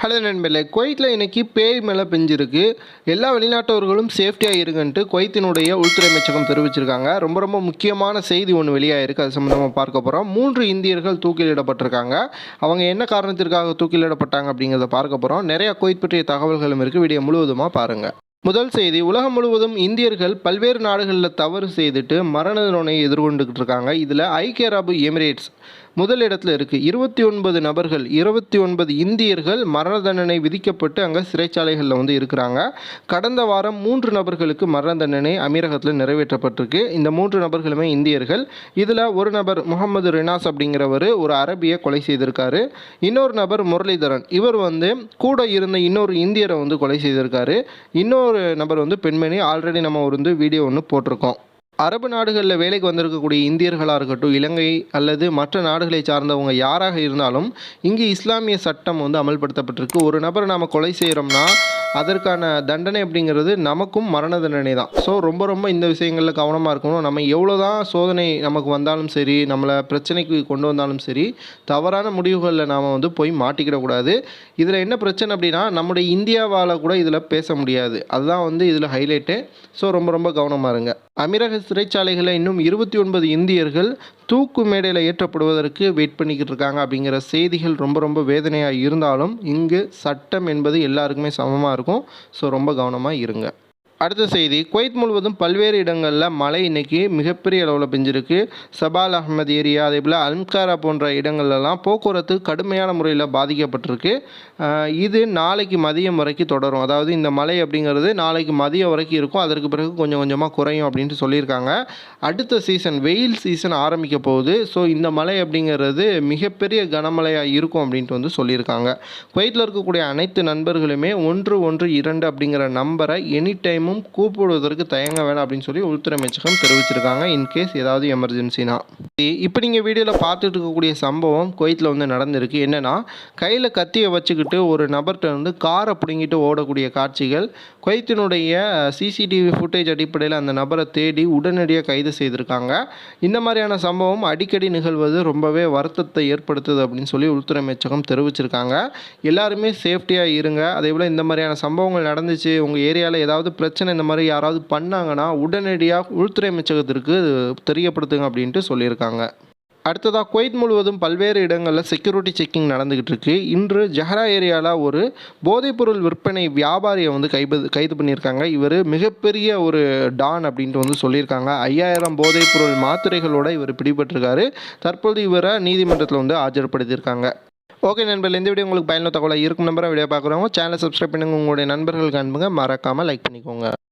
Hello நண்பர்களே குவைத்தில் இன்றைக்கி பேய் மேலே பெஞ்சிருக்கு. எல்லா வெளிநாட்டவர்களும் சேஃப்டியாக இருக்குன்ட்டு குவைத்தினுடைய உள்துறை அமைச்சகம் தெரிவிச்சிருக்காங்க. ரொம்ப ரொம்ப முக்கியமான செய்தி ஒன்று வெளியாகிருக்கு அது சம்மந்தமாக பார்க்க போகிறோம் மூன்று இந்தியர்கள் தூக்கிலிடப்பட்டிருக்காங்க. அவங்க என்ன காரணத்திற்காக தூக்கிலிடப்பட்டாங்க அப்படிங்கிறத பார்க்க போகிறோம் நிறையா குவைத் பற்றிய தகவல்களும் இருக்குது வீடியோ முழுவதுமாக பாருங்கள் முதல் செய்தி உலகம் முழுவதும் இந்தியர்கள் பல்வேறு நாடுகளில் தவறு செய்துட்டு மரண தண்டனையை எதிர்கொண்டுகிட்டு இருக்காங்க. இதில் ஐக்கிய அரபு எமிரேட்ஸ் முதல் இருக்குது இருபத்தி ஒன்பது நபர்கள் இருபத்தி ஒன்பது இந்தியர்கள் மரண தண்டனை விதிக்கப்பட்டு அங்கே சிறைச்சாலைகளில் வந்து இருக்கிறாங்க. கடந்த வாரம் மூன்று நபர்களுக்கு மரண தண்டனை அமீரகத்தில் நிறைவேற்றப்பட்டிருக்கு. இந்த மூன்று நபர்களுமே இந்தியர்கள். இதில் ஒரு நபர் முகமது ரினாஸ் அப்படிங்கிறவர் ஒரு அரபியை கொலை செய்திருக்காரு. இன்னொரு நபர் முரளிதரன். இவர் வந்து கூட இருந்த இன்னொரு இந்தியரை வந்து கொலை செய்திருக்காரு. இன்னொரு நபர் வந்து பெண்மணி. ஆல்ரெடி நம்ம ஒரு வந்து வீடியோ ஒன்று போட்டிருக்கோம். அரபு நாடுகளில் வேலைக்கு வந்திருக்கக்கூடிய இந்தியர்களாக இருக்கட்டும் இலங்கை அல்லது மற்ற நாடுகளை சார்ந்தவங்க யாராக இருந்தாலும் இங்கே இஸ்லாமிய சட்டம் வந்து அமல்படுத்தப்பட்டிருக்கு. ஒரு நபரை நாம் கொலை செய்கிறோம்னா அதற்கான தண்டனை அப்படிங்கிறது நமக்கும் மரண தண்டனை தான். ஸோ ரொம்ப ரொம்ப இந்த விஷயங்களில் கவனமாக இருக்கணும். நம்ம எவ்வளோ தான் சோதனை நமக்கு வந்தாலும் சரி நம்மளை பிரச்சனைக்கு கொண்டு வந்தாலும் சரி தவறான முடிவுகளில் நாம் வந்து போய் மாட்டிக்கிடக்கூடாது இதில் என்ன பிரச்சனை அப்படின்னா நம்முடைய இந்தியாவால் கூட இதில் பேச முடியாது. அதுதான் வந்து இதில் ஹைலைட்டு ஸோ ரொம்ப ரொம்ப கவனமாக இருங்க. அமீரக சிறைச்சாலைகளில் இன்னும் இருபத்தி ஒன்பது இந்தியர்கள் தூக்கு மேடையில் ஏற்றப்படுவதற்கு வெயிட் பண்ணிக்கிட்டு இருக்காங்க அப்படிங்கிற செய்திகள் ரொம்ப ரொம்ப வேதனையாக இருந்தாலும் இங்கு சட்டம் என்பது எல்லாருக்குமே சமமாக இருக்கும். ஸோ ரொம்ப கவனமாக இருங்க. அடுத்த செய்தி குவைத் முழுவதும் பல்வேறு இடங்களில் மழை இன்னைக்கு மிகப்பெரிய அளவில் பெஞ்சிருக்கு. சபால் அஹ்மத் ஏரியா அதே போல் அல்காரா போன்ற இடங்கள்லாம் போக்குவரத்து கடுமையான முறையில் பாதிக்கப்பட்டிருக்கு. இது நாளைக்கு மதியம் வரைக்கும் தொடரும். அதாவது இந்த மழை அப்படிங்கிறது நாளைக்கு மதியம் வரைக்கும் இருக்கும். அதற்கு பிறகு கொஞ்சம் கொஞ்சமாக குறையும் அப்படின்ட்டு சொல்லியிருக்காங்க. அடுத்த சீசன் வெயில் சீசன் ஆரம்பிக்க போகுது. ஸோ இந்த மழை அப்படிங்கிறது மிகப்பெரிய கனமழையாக இருக்கும் அப்படின்ட்டு வந்து சொல்லியிருக்காங்க. குவைத்தில் இருக்கக்கூடிய அனைத்து நண்பர்களுமே ஒன்று ஒன்று இரண்டு அப்படிங்கிற நம்பரை எனி டைம் டைமும் கூப்பிடுவதற்கு தயங்க வேணாம் அப்படின்னு சொல்லி உள்துறை அமைச்சகம் தெரிவிச்சிருக்காங்க. இன்கேஸ் ஏதாவது எமர்ஜென்சினா இப்போ நீங்கள் வீடியோவில் பார்த்துட்டு இருக்கக்கூடிய சம்பவம் குவைத்தில் வந்து நடந்திருக்கு. என்னென்னா கையில் கத்தியை வச்சுக்கிட்டு ஒரு நபர்கிட்ட வந்து காரை பிடுங்கிட்டு ஓடக்கூடிய காட்சிகள் குவைத்தினுடைய சிசிடிவி ஃபுட்டேஜ் அடிப்படையில் அந்த நபரை தேடி உடனடியாக கைது செய்திருக்காங்க. இந்த மாதிரியான சம்பவம் அடிக்கடி நிகழ்வது ரொம்பவே வருத்தத்தை ஏற்படுத்துது அப்படின்னு சொல்லி உள்துறை அமைச்சகம் தெரிவிச்சிருக்காங்க. எல்லாருமே சேஃப்டியாக இருங்க. அதே போல் இந்த மாதிரியான சம்பவங்கள் நடந்துச்சு. உங்கள் ஏரியாவில் ஏதாவது பிரச்சனை பிரச்சனை இந்த மாதிரி யாராவது பண்ணாங்கன்னா உடனடியாக உள்துறை அமைச்சகத்திற்கு தெரியப்படுத்துங்க அப்படின்ட்டு சொல்லியிருக்காங்க. அடுத்ததாக குவைத் முழுவதும் பல்வேறு இடங்களில் செக்யூரிட்டி செக்கிங் நடந்துக்கிட்டு இருக்கு. இன்று ஜஹரா ஏரியாவில் ஒரு போதைப்பொருள் விற்பனை வியாபாரியை வந்து கைது கைது பண்ணியிருக்காங்க. இவர் மிகப்பெரிய ஒரு டான் அப்படின்ட்டு வந்து சொல்லியிருக்காங்க. ஐயாயிரம் போதைப்பொருள் மாத்திரைகளோடு இவர் பிடிபட்டிருக்காரு. தற்போது இவரை நீதிமன்றத்தில் வந்து ஆஜர்படுத்தியிருக்காங்க. ஓகே நண்பர்கள் இந்த வீடியோ உங்களுக்கு பயனுள்ள தகவலாக இருக்கும் நம்பரை வீடியோ பார்க்குறவங்க சேனலை சப்ஸ்கிரைப் பண்ணுங்கள் உங்களுடைய நண்பர்களுக்கு அனுப்புங்க மறக்காமல் லைக் பண்ணிக்கோங்க.